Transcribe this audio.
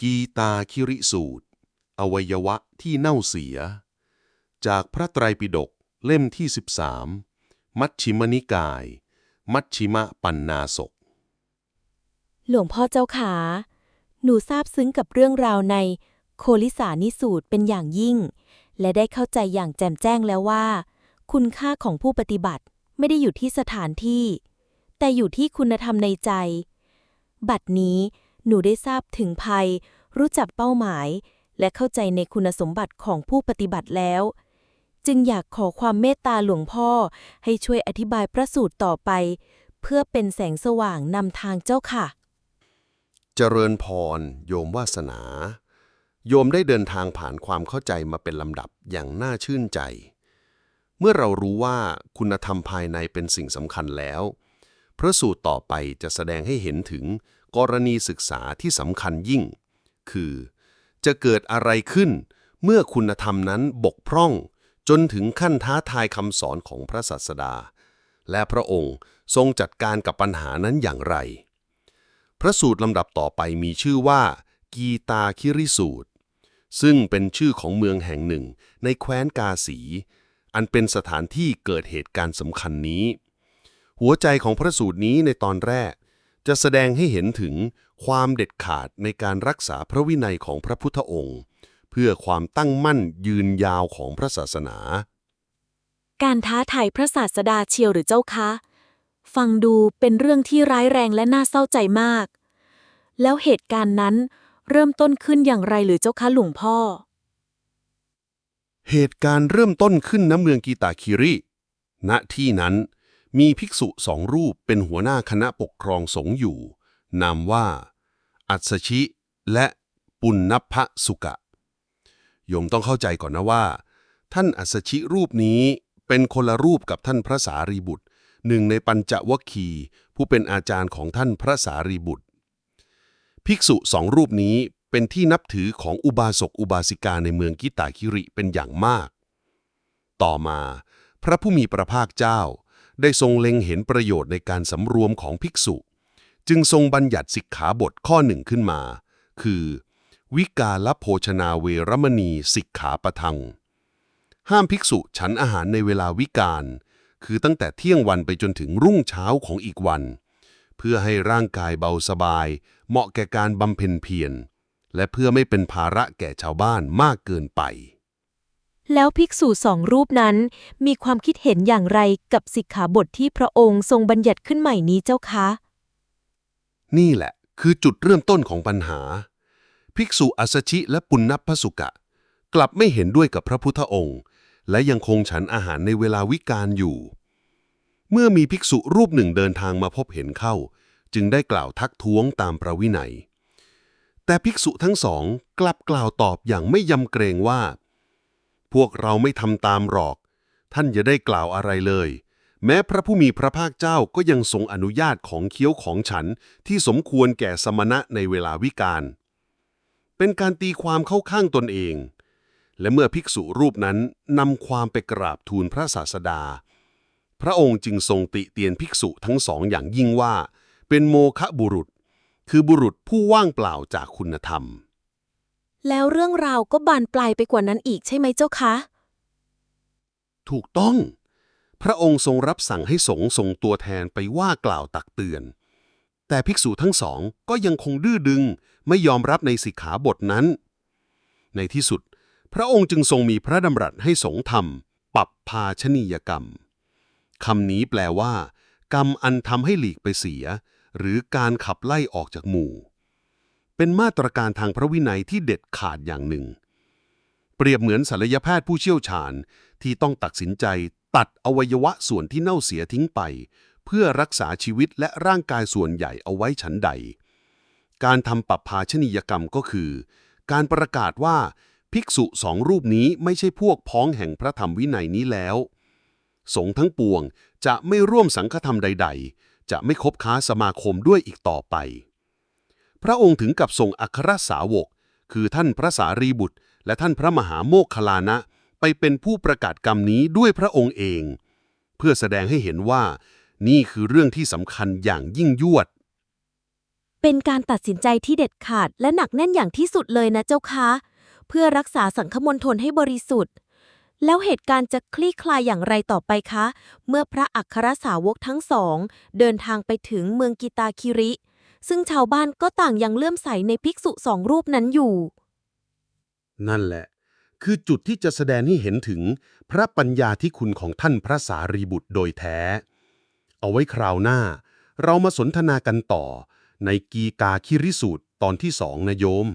กีตาคิริสูตร อวัยวะที่เน่าเสีย จากพระไตรปิฎกเล่มที่ 13 มัชชิมนิกาย มัชชิมะปันนาสกหลวงพ่อเจ้าขา หนูซาบซึ้งกับเรื่องราวในโคลิสานิสูตรเป็นอย่างยิ่ง และได้เข้าใจอย่างแจ่มแจ้งแล้วว่า คุณค่าของผู้ปฏิบัติไม่ได้อยู่ที่สถานที่ แต่อยู่ที่คุณธรรมในใจ บัดนี้ หนูได้ทราบถึงภัย รู้จักเป้าหมาย และเข้าใจในคุณสมบัติของผู้ปฏิบัติแล้ว จึงอยากขอความเมตตาหลวงพ่อให้ช่วยอธิบายพระสูตรต่อไป เพื่อเป็นแสงสว่างนำทางเจ้าค่ะ เจริญพร โยมวาสนา โยมได้เดินทางผ่านความเข้าใจมาเป็นลำดับอย่างน่าชื่นใจ เมื่อเรารู้ว่าคุณธรรมภายในเป็นสิ่งสำคัญแล้ว พระสูตรต่อไปจะแสดงให้เห็นถึง กรณีศึกษาที่สำคัญยิ่ง คือ จะเกิดอะไรขึ้น เมื่อคุณธรรมนั้นบกพร่อง จนถึงขั้นท้าทายคำสอนของพระศาสดา และพระองค์ทรงจัดการกับปัญหานั้นอย่างไร พระสูตรลำดับต่อไปมีชื่อว่า กีตาคิริสูตร ซึ่งเป็นชื่อของเมืองแห่งหนึ่งในแคว้นกาสี อันเป็นสถานที่เกิดเหตุการณ์สำคัญนี้ หัวใจของพระสูตรนี้ในตอนแรก จะแสดงให้เห็นถึงความเด็ดขาดในการรักษาพระวินัยของพระพุทธองค์ เพื่อความตั้งมั่นยืนยาวของพระศาสนา การท้าทายพระศาสดาเชียวหรือเจ้าคะ ฟังดูเป็นเรื่องที่ร้ายแรงและน่าเศร้าใจมาก แล้วเหตุการณ์นั้นเริ่มต้นขึ้นอย่างไรหรือเจ้าคะหลวงพ่อ เหตุการณ์เริ่มต้นขึ้นณเมืองกีตาคิริ ณที่นั้น มีภิกษุสองรูปเป็นหัวหน้าคณะปกครองสงฆ์อยู่ นามว่า อัศชิและปุณณพสุกะ โยมต้องเข้าใจก่อนนะว่า ท่านอัศชิรูปนี้เป็นคนละรูปกับท่านพระสารีบุตร หนึ่งในปัญจวัคคีย์ผู้เป็นอาจารย์ของท่านพระสารีบุตร ภิกษุสองรูปนี้เป็นที่นับถือของอุบาสกอุบาสิกาในเมืองกิตาคิริเป็นอย่างมาก ต่อมา พระผู้มีพระภาคเจ้า ได้ทรงเล็งเห็นประโยชน์ในการสำรวมของภิกษุ จึงทรงบัญญัติสิกขาบทข้อหนึ่งขึ้นมา คือ วิกาลโภชนาเวรมณีสิกขาปะทัง ห้ามภิกษุฉันอาหารในเวลาวิกาลคือตั้งแต่เที่ยงวันไปจนถึงรุ่งเช้าของอีกวัน เพื่อให้ร่างกายเบาสบาย เหมาะแก่การบำเพ็ญเพียรและเพื่อไม่เป็นภาระแก่ชาวบ้านมากเกินไป แล้วภิกษุสองรูปนั้น มีความคิดเห็นอย่างไรกับสิกขาบทที่พระองค์ทรงบัญญัติขึ้นใหม่นี้เจ้าคะ นี่แหละ คือจุดเริ่มต้นของปัญหา ภิกษุอัสชิและปุณณพสุกะ กลับไม่เห็นด้วยกับพระพุทธองค์ และยังคงฉันอาหารในเวลาวิกาลอยู่ เมื่อมีภิกษุรูปหนึ่งเดินทางมาพบเห็นเข้า จึงได้กล่าวทักท้วงตามประวินัยแต่ภิกษุทั้งสองกลับกล่าวตอบอย่างไม่ยำเกรงว่า พวกเราไม่ทำตามหรอก ท่านอย่าได้กล่าวอะไรเลย แม้พระผู้มีพระภาคเจ้าก็ยังทรงอนุญาตของเคี้ยวของฉันที่สมควรแก่สมณะในเวลาวิกาล เป็นการตีความเข้าข้างตนเอง และเมื่อภิกษุรูปนั้นนำความไปกราบทูลพระศาสดา พระองค์จึงทรงติเตียนภิกษุทั้งสองอย่างยิ่งว่า เป็นโมฆะบุรุษ คือบุรุษผู้ว่างเปล่าจากคุณธรรม แล้วเรื่องราวก็บานปลายไปกว่านั้นอีกใช่ไหมเจ้าคะ ถูกต้อง พระองค์ทรงรับสั่งให้สงฆ์ส่งตัวแทนไปว่ากล่าวตักเตือน แต่ภิกษุทั้งสองก็ยังคงดื้อดึง ไม่ยอมรับในสิกขาบทนั้น ในที่สุด พระองค์จึงทรงมีพระดำรัสให้สงฆ์ทำปับภาชนียกรรมคำนี้แปลว่า กรรมอันทำให้หลีกไปเสีย หรือการขับไล่ออกจากหมู่ เป็นมาตรการทางพระวินัยที่เด็ดขาดอย่างหนึ่ง เปรียบเหมือนศัลยแพทย์ผู้เชี่ยวชาญที่ต้องตัดสินใจตัดอวัยวะส่วนที่เน่าเสียทิ้งไป เพื่อรักษาชีวิตและร่างกายส่วนใหญ่เอาไว้ฉันใด การทำปรับภาชนียกรรมก็คือ การประกาศว่าภิกษุสองรูปนี้ไม่ใช่พวกพ้องแห่งพระธรรมวินัยนี้แล้ว สงทั้งปวงจะไม่ร่วมสังฆธรรมใด ๆ จะไม่คบค้าสมาคมด้วยอีกต่อไป พระองค์ถึงกับส่งอัครสาวก คือท่านพระสารีบุตร และท่านพระมหาโมคคลานะ ไปเป็นผู้ประกาศกรรมนี้ด้วยพระองค์เอง เพื่อแสดงให้เห็นว่า นี่คือเรื่องที่สำคัญอย่างยิ่งยวด เป็นการตัดสินใจที่เด็ดขาดและหนักแน่นอย่างที่สุดเลยนะเจ้าคะ เพื่อรักษาสังคมณฑลให้บริสุทธิ์แล้วเหตุการณ์จะคลี่คลายอย่างไรต่อไปคะ เมื่อพระอัครสาวกทั้งสอง เดินทางไปถึงเมืองกิตาคิริ ซึ่งชาวบ้านก็ต่างยังเลื่อมใสในภิกษุสองรูปนั้นอยู่ นั่นแหละ คือจุดที่จะแสดงให้เห็นถึงพระปัญญาที่คุณของท่านพระสารีบุตรโดยแท้ เอาไว้คราวหน้า เรามาสนทนากันต่อในกีกาคิริสูตรตอนที่สองนะโยม